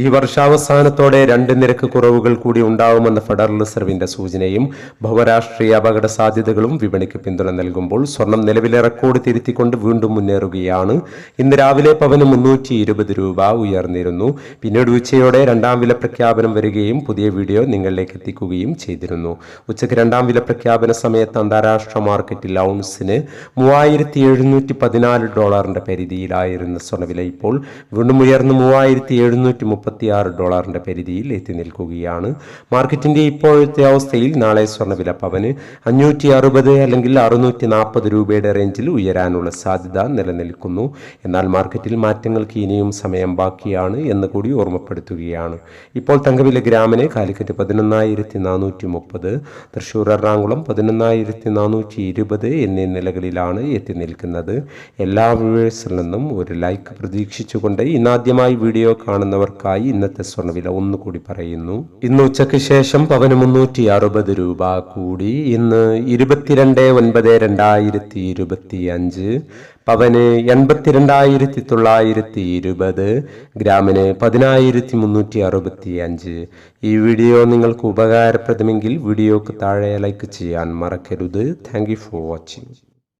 ഈ വർഷാവസാനത്തോടെ രണ്ട് നിരക്ക് കുറവുകൾ കൂടി ഉണ്ടാവുമെന്ന ഫെഡറൽ റിസർവിന്റെ സൂചനയും ഭവരാഷ്ട്രീയ അപകട സാധ്യതകളും വിപണിക്ക് പിന്തുണ നൽകുമ്പോൾ സ്വർണം നിലവിലെ റെക്കോർഡ് തിരുത്തിക്കൊണ്ട് വീണ്ടും മുന്നേറുകയാണ്. ഇന്ന് രാവിലെ പവന് മുന്നൂറ്റി ഇരുപത് രൂപ ഉയർന്നിരുന്നു. പിന്നീട് ഉച്ചയോടെ രണ്ടാം വില പ്രഖ്യാപനം വരികയും പുതിയ വീഡിയോ നിങ്ങളിലേക്ക് എത്തിക്കുകയും ചെയ്തിരുന്നു. ഉച്ചയ്ക്ക് രണ്ടാം വില പ്രഖ്യാപന സമയത്ത് അന്താരാഷ്ട്ര മാർക്കറ്റിൽ ഔൺസിന് മൂവായിരത്തി എഴുന്നൂറ്റി പതിനാല് ഡോളറിന്റെ പരിധിയിലായിരുന്ന സ്വർണവില ഇപ്പോൾ വീണ്ടും ഉയർന്ന് മൂവായിരത്തി എഴുന്നൂറ്റി മുപ്പത്തിയാറ് ഡോളറിന്റെ പരിധിയിൽ എത്തി നിൽക്കുകയാണ്. മാർക്കറ്റിന്റെ ഇപ്പോഴത്തെ അവസ്ഥയിൽ നാളെ സ്വർണവില പവന് അഞ്ഞൂറ്റി അറുപത് അല്ലെങ്കിൽ അറുന്നൂറ്റി നാൽപ്പത് രൂപയുടെ റേഞ്ചിൽ ഉയരാനുള്ള സാധ്യത നിലനിൽക്കുന്നു. എന്നാൽ മാർക്കറ്റിൽ മാറ്റങ്ങൾക്ക് ഇനിയും സമയം ബാക്കിയാണ് എന്ന് കൂടി ഓർമ്മപ്പെടുത്തുകയാണ്. ഇപ്പോൾ തങ്കവില ഗ്രാമിന് കാലിക്കറ്റ് പതിനൊന്നായിരത്തി നാനൂറ്റി മുപ്പത് തൃശ്ശൂർ എറണാകുളം പതിനൊന്നായിരത്തി നാനൂറ്റി ഇരുപത് എന്നീ നിലകളിലാണ് എത്തി നിൽക്കുന്നത്. എല്ലാ വ്യൂവേഴ്സിൽ നിന്നും ഒരു ലൈക്ക് പ്രതീക്ഷിച്ചുകൊണ്ട് ഇന്നാദ്യമായി വീഡിയോ കാണുന്നവർക്കായി ഇന്നത്തെ സ്വർണവില ഒന്നുകൂടി പറയുന്നു. ഇന്ന് ഉച്ചയ്ക്ക് ശേഷം പവന് മുന്നൂറ്റി അറുപത് രൂപ കൂടി. ഇന്ന് ഇരുപത്തിരണ്ട് ഒൻപത് രണ്ടായിരത്തി ഇരുപത്തി അഞ്ച് പവന് എൺപത്തിരണ്ടായിരത്തി തൊള്ളായിരത്തി ഇരുപത് ഗ്രാമിന് പതിനായിരത്തി മുന്നൂറ്റി അറുപത്തി അഞ്ച് ഈ വീഡിയോ നിങ്ങൾക്ക് ഉപകാരപ്രദമെങ്കിൽ വീഡിയോക്ക് താഴെ ലൈക്ക് ചെയ്യാൻ മറക്കരുത്. Thank for watching